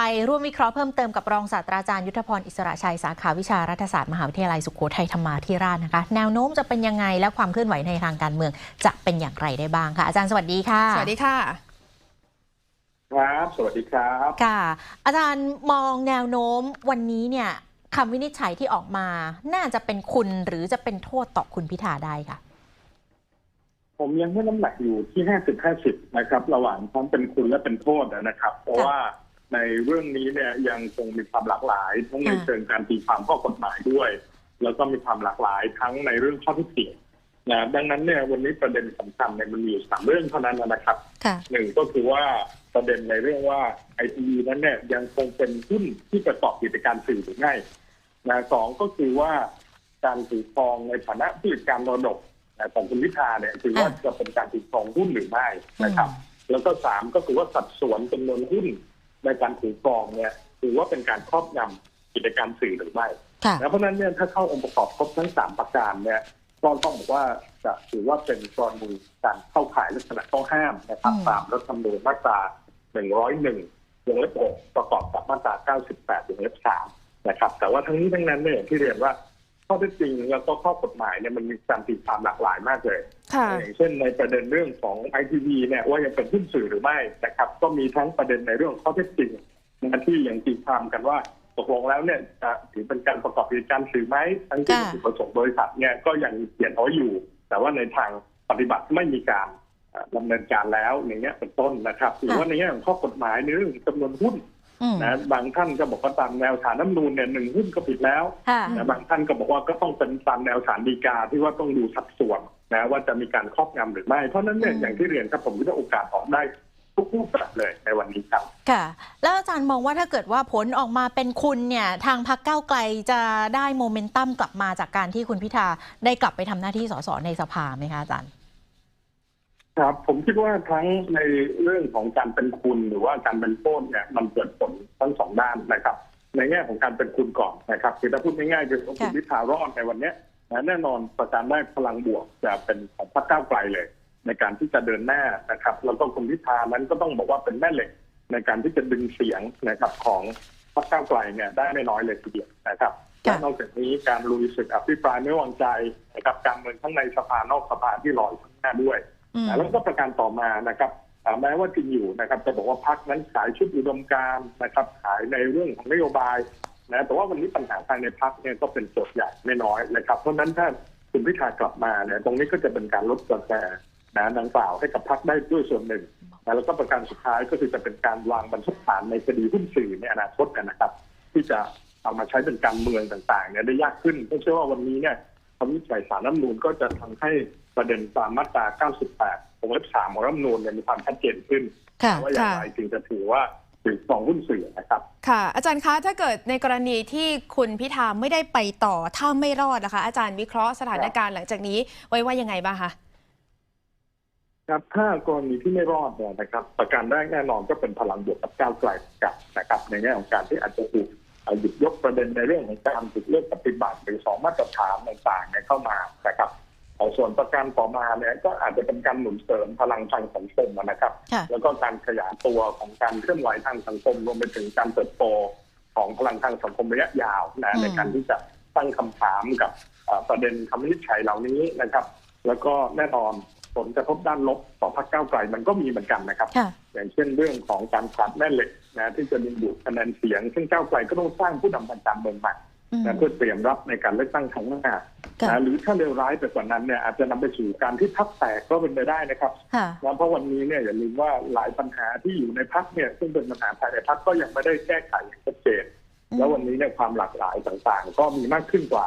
ไปร่วมวิเคราะห์เพิ่มเติมกับรองศาสตราจารย์ยุทธพรอิสระชัยสาขาวิชารัฐศาสตร์มหาวิทยาลัยสุโขทัยธรรมาธิราชนะคะ แนวโน้มจะเป็นยังไงและความเคลื่อนไหวในทางการเมือง จะเป็นอย่างไรได้บ้างค่ะ อาจารย์สวัสดีค่ะ สวัสดีค่ะ ครับ สวัสดีครับค่ะ อาจารย์มองแนวโน้มวันนี้เนี่ยคำวินิจฉัยที่ออกมา น่าจะเป็นคุณหรือจะเป็นโทษต่อคุณพิธาได้ค่ะผมยังให้น้ำหนักอยู่ที่ห้าสิบห้าสิบนะครับ ระหว่างทั้งเป็นคุณและเป็นโทษนะครับ เพราะว่า ในเรื่องนี้เนี่ยยังคงมีความหลากหลายทั้งในค่ะเชิงการตีความข้อกฎหมายด้วย แล้วก็มีความหลากหลายทั้งในเรื่องข้อเที่จริงนะดังนั้นเนี่ยวันนี้ประเด็นสำคัญเนี่ยมันมีอยู่สามเรื่องเท่านั้นนะครับค่ะหนึ่งก็คือว่าประเด็นในเรื่องว่าไอทีวีนั้นเนี่ยยังคงเป็นหุ้นที่ประกอบกิจการสื่อหรือไม่นะสองก็คือว่าการถือครองในฐานะผู้จัดการมรดกนะของคุณพิธาเนี่ยคือว่าอ่าจะเป็นการถือครองหุ้นหรือไม่นะครับ แล้วก็สามก็คือว่าสัดส่วนจำนวนหุ้น ในการถือครองเนี่ยถือว่าเป็นการครอบงำกิจการสื่อหรือไม่ค่ะนะเพราะฉะนั้นเนี่ยถ้าเข้าองค์ประกอบครบทั้งสามประการเนี่ยก็ต้องบอกว่าจะถือว่าเป็นกรณีการเข้าข่ายลักษณะต้องห้ามนะครับอืมตามรัฐธรรมนูญมาตรา101วงเล็บ6ประกอบกับมาตรา 98วงเล็บ3นะครับ แต่ว่าทั้งนี้ทั้งนั้นเนี่ยอย่างที่เรียนว่าข้อเท็จจริงแล้วก็ข้อกฎหมายเนี่ยมันมีการตีความหลากหลายมากเลยค่ะ อย่างเช่นในประเด็นเรื่องของไอทีวีเนี่ยว่ายังเป็นหุ้นสื่อหรือไม่นะครับก็มีทั้งประเด็นในเรื่องข้อเท็จจริงนะที่ยังตีความกันว่าตกลงแล้วเนี่ยจะถือเป็นการประกอบกิจการสื่อไหมทั้งที่ค่ะจุดประสงค์บริษัทเนี่ยก็ยังเขียนเอาไว้อยู่ แต่ว่าในทางปฏิบัติไม่มีการเอ่อดำเนินการแล้วอย่างเงี้ยเป็นต้นนะครับหรือว่าในแง่ของข้อกฎหมายในเรื่องจำนวนหุ้นอืมนะบางท่านก็บอกว่าตามแนวฐานน้ำนูนเนี่ยหนึ่งหุ้นก็ผิดแล้วค่ะนะบางท่านก็บอกว่าก็ต้องเป็นตามแนวฐานดีกาที่ว่าต้องดูสัดส่วน นะว่าจะมีการครอบงำหรือไม่ เพราะฉะนั้นเนี่ยอืมอย่างที่เรียนครับผมคิดว่าโอกาสออกได้ทุกรูปแบบเลยในวันนี้ครับค่ะ แล้วอาจารย์มองว่าถ้าเกิดว่าผลออกมาเป็นคุณเนี่ยทางพักเก้าวไกลจะได้โมเมนตัมกลับมาจากการที่คุณพิธาได้กลับไปทำหน้าที่สสในสภาไหมคะอาจารย์ครับผมคิดว่าทั้งในเรื่องของการเป็นคุณหรือว่าการเป็นโทษเนี่ยมันเกิดผลทั้งสองด้านนะครับ ในแง่ของการเป็นคุณก่อนนะครับคือถ้าพูดง่ายๆคือว่าคุณค่ะพิธารอดในวันเนี้ย นะแน่นอนประการแรกพลังบวกจะเป็นของพรรคก้าวไกลเลย ในการที่จะเดินหน้านะครับแล้วก็คุณพิธานั้นก็ต้องบอกว่าเป็นแม่เหล็ก ในการที่จะดึงเสียงนะครับของพรรคก้าวไกลเนี่ยได้ไม่น้อยเลยทีเดียวนะครับค่ะและนอกจากนี้การลุยศึกอภิปรายไม่ไว้วางใจนะครับการเมืองทั้งในสภานอกสภาที่รออยู่ข้างหน้าด้วยอืมนะแล้วก็ประการต่อมานะครับอ่าแม้ว่าจริงอยู่นะครับจะบอกว่าพักนั้นขายชุดอุดมการณ์นะครับขายในเรื่องของนโยบาย นะแต่ว่าวันนี้ปัญหาภายในพักเนี่ยก็เป็นโจทย์ใหญ่ไม่น้อยนะครับ เพราะฉะนั้นถ้าคุณพิธากลับมาเนี่ยตรงนี้ก็จะเป็นการลดกระแสนะดังกล่าวให้กับพักได้ด้วยส่วนหนึ่งนะแล้วก็ประการสุดท้ายก็คือจะเป็นการวางบรรทัดฐานในคดีหุ้นสื่อในอนาคตนะครับ ที่จะเอามาใช้เป็นการเมืองต่างๆเนี่ยได้ยากขึ้นเพราะเชื่อว่าวันนี้เนี่ยคำวินิจฉัยสารรัฐธรรมนูญก็จะทำให้ประเด็นตามมาตรา 98วงเล็บ3ของรัฐธรรมนูญเนี่ยมีความชัดเจนขึ้นค่ะว่าอย่างไรจึงจะถือว่า ถือครองหุ้นสื่อนะครับ ค่ะ อาจารย์คะถ้าเกิดในกรณีที่คุณพิธาไม่ได้ไปต่อถ้าไม่รอดนะคะ อาจารย์วิเคราะห์สถานการณ์หลังจากนี้ไว้ว่ายังไงบ้างคะครับถ้ากรณีที่ไม่รอดเนี่ยนะครับ ประการแรกแน่นอนก็เป็นพลังบวกกับก้าวไกลกับนะครับในแง่ของการที่อาจจะถูกเอ่อหยิบยกประเด็นในเรื่องของการถูกเลือกปฏิบัติหรือสองมาตรฐานต่างๆเนี่ยเข้ามานะครับ เอ่อส่วนประการต่อมาเนี่ยก็อาจจะเป็นการหนุนเสริมพลังทางสังคมนะครับค่ะแล้วก็การขยายตัวของการเคลื่อนไหวทางสังคมรวมไปถึงการเติบโตของพลังทางสังคมระยะยาวนะอืมในการที่จะตั้งคำถามกับเอ่อประเด็นคำวินิจฉัยเหล่านี้นะครับ แล้วก็แน่นอนผลกระทบด้านลบต่อพรรคก้าวไกลมันก็มีเหมือนกันนะครับค่ะอย่างเช่นเรื่องของการขาดแม่เหล็กนะที่จะดึงดูดคะแนนเสียง ซึ่งก้าวไกลก็ต้องสร้างผู้นำทางการเมืองใหม่อืม นะเพื่อเตรียมรับในการเลือกตั้งครั้งหน้าค่ะนะหรือถ้าเลวร้ายไปกว่านั้นเนี่ยอาจจะนำไปสู่การที่พรรคแตกก็เป็นไปได้นะครับค่ะนะเพราะวันนี้เนี่ยอย่าลืมว่าหลายปัญหาที่อยู่ในพักเนี่ยซึ่งเป็นปัญหาภายในพักก็ยังไม่ได้แก้ไขอย่างชัดเจนอืมแล้ววันนี้เนี่ยความหลากหลายต่างๆ ก็มีมากขึ้นกว่า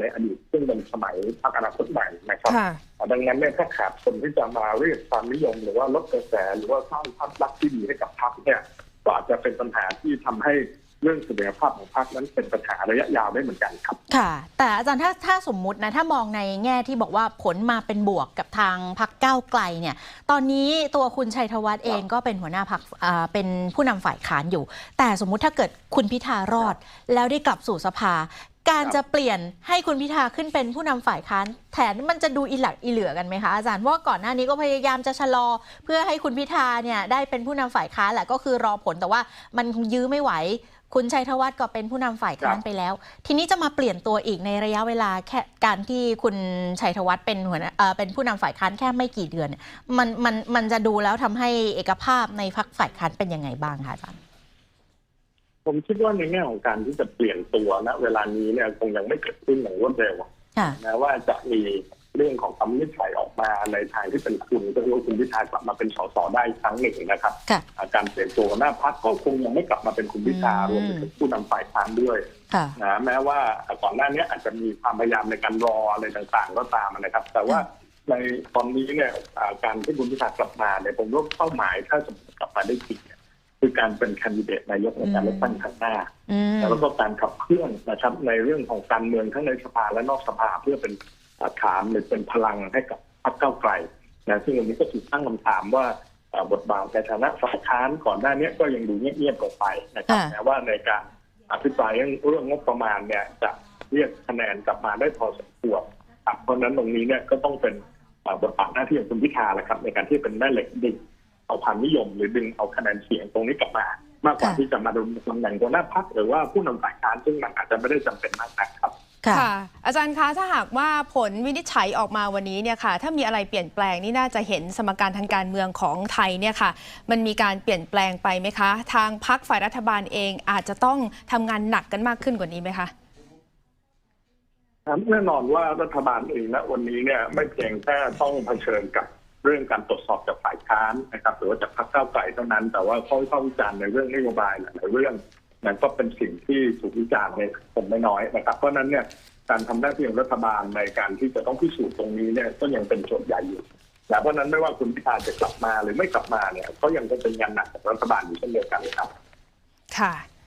ในอดีตซึ่งเป็นสมัยพักอนาคตใหม่นะครับค่ะดังนั้นเนี่ยถ้าขาดคนที่จะมาเรียกความนิยม หรือว่าลดกระแสหรือว่าสร้างภาพลักษณ์ที่ดีให้กับพักเนี่ยก็อาจจะเป็นปัญหาที่ทำให้ เรื่องเสถียรภาพของพักนั้นเป็นปัญหาระยะยาวได้เหมือนกันครับ ค่ะ แต่อาจารย์ถ้าถ้าสมมุตินะถ้ามองในแง่ที่บอกว่าผลมาเป็นบวกกับทางพักก้าวไกลเนี่ย ตอนนี้ตัวคุณชัยธวัฒน์เองก็เป็นหัวหน้าพักเป็นผู้นำฝ่ายค้านอยู่ แต่สมมุติถ้าเกิดคุณพิธารอด แล้วได้กลับสู่สภา การจะเปลี่ยนให้คุณพิธาขึ้นเป็นผู้นำฝ่ายค้านแถนมันจะดูอีหลักอีเหลือกันไหมคะอาจารย์เพราะว่าก่อนหน้านี้ก็พยายามจะชะลอ เพื่อให้คุณพิธาเนี่ยได้เป็นผู้นำฝ่ายค้านแหละก็คือรอผลแต่ว่ามันคงยื้อไม่ไหว คุณชัยธวัฒน์ก็เป็นผู้นำฝ่ายค้านครับไปแล้ว ทีนี้จะมาเปลี่ยนตัวอีกในระยะเวลาแค่การที่คุณชัยธวัฒน์เป็นหัวหน้าเอ่อเป็นผู้นำฝ่ายค้านแค่ไม่กี่เดือนเนี่ยมันมันมันจะดูแล้วทำให้เอกภาพในพรรคฝ่ายค้านเป็นยังไงบ้างคะอาจารย์ผมคิดว่าในแง่ของการที่จะเปลี่ยนตัวณเวลานี้เนี่ยคงยังไม่เกิดขึ้นอย่างรวดเร็วค่ะแม้ว่าจะมี เรื่องของคำวินิจฉัยออกมาในทางที่เป็นคุณก็คือว่าคุณพิธากลับมาเป็นสสได้อีกครั้งหนึ่งนะครับค่ะอ่าการเปลี่ยนตัวหน้าพักก็คงยังไม่กลับมาเป็นคุณพิธาอืมรวมถึงผู้นำฝ่ายค้านด้วยค่ะนะแม้ว่าก่อนหน้านี้อาจจะมีความพยายามในการรออะไรต่างๆ ก็ตามนะครับ แต่ว่าในตอนนี้เนี่ยอ่าการที่คุณพิธากลับมาเนี่ยผมว่าเป้าหมายถ้าสมมติกลับมาได้จริงเนี่ยคือการเป็นแคนดิเดตนายกในการเลือกตั้งครั้งหน้าอืมแล้วก็การขับเคลื่อนนะครับในเรื่องของการเมืองทั้งในสภาและนอกสภาเพื่อเป็น ฐานหรือเป็นพลังให้กับพรรคเก้าวไกลนะซึ่งอันนี้ก็ถูกตั้งคำถามว่าเอ่อบทบาทในฐานะฝ่ายค้านก่อนหน้านี้ก็ยังดูเงียบๆลงไปนะครับค่ะแม้ว่าในการอภิปรายเรื่องเรื่องงบประมาณเนี่ยจะเรียกคะแนนกลับมาได้พอสมควรครับเพราะฉะนั้นตรงนี้เนี่ยก็ต้องเป็นเอ่อบทบาทหน้าที่ของคุณพิธาแหละครับ ในการที่เป็นแม่เหล็กดึงเอาความนิยมหรือดึงเอาคะแนนเสียงตรงนี้กลับมา มากกว่าค่ะที่จะมาดำรงตำแหน่งหัวหน้าพักหรือว่าผู้นำฝ่ายค้านซึ่งมันอาจจะไม่ได้จำเป็นมากนักครับ ค่ะค่ะอาจารย์คะถ้าหากว่าผลวินิจฉัยออกมาวันนี้เนี่ยค่ะถ้ามีอะไรเปลี่ยนแปลงนี่น่าจะเห็นสมการทางการเมืองของไทยเนี่ยค่ะมันมีการเปลี่ยนแปลงไปไหมคะ ทางพักฝ่ายรัฐบาลเองอาจจะต้องทำงานหนักกันมากขึ้นกว่านี้ไหมคะครับแน่นอนว่ารัฐบาลเองนะวันนี้เนี่ยไม่เพียงแค่ต้องเผชิญกับเรื่องการตรวจสอบจากฝ่ายค้านนะครับหรือว่าจากพรรคก้าวไกลเท่านั้น แต่ว่าเขาเข้าวิจารณ์ในเรื่องนโยบายหลายๆเรื่อง นั่นก็เป็นสิ่งที่ถูกวิจารณ์ในผมไม่น้อยนะครับ เพราะนั้นเนี่ยการทำหน้าที่ของรัฐบาลในการที่จะต้องพิสูจน์ตรงนี้เนี่ยก็ยังเป็นโจทย์ใหญ่อยู่แต่เพราะนั้นไม่ว่าคุณพิธาจะกลับมาหรือไม่กลับมาเนี่ยก็ยังจะเป็นงานหนักของรัฐบาลอยู่เช่นเดียวกันครับ ค่ะ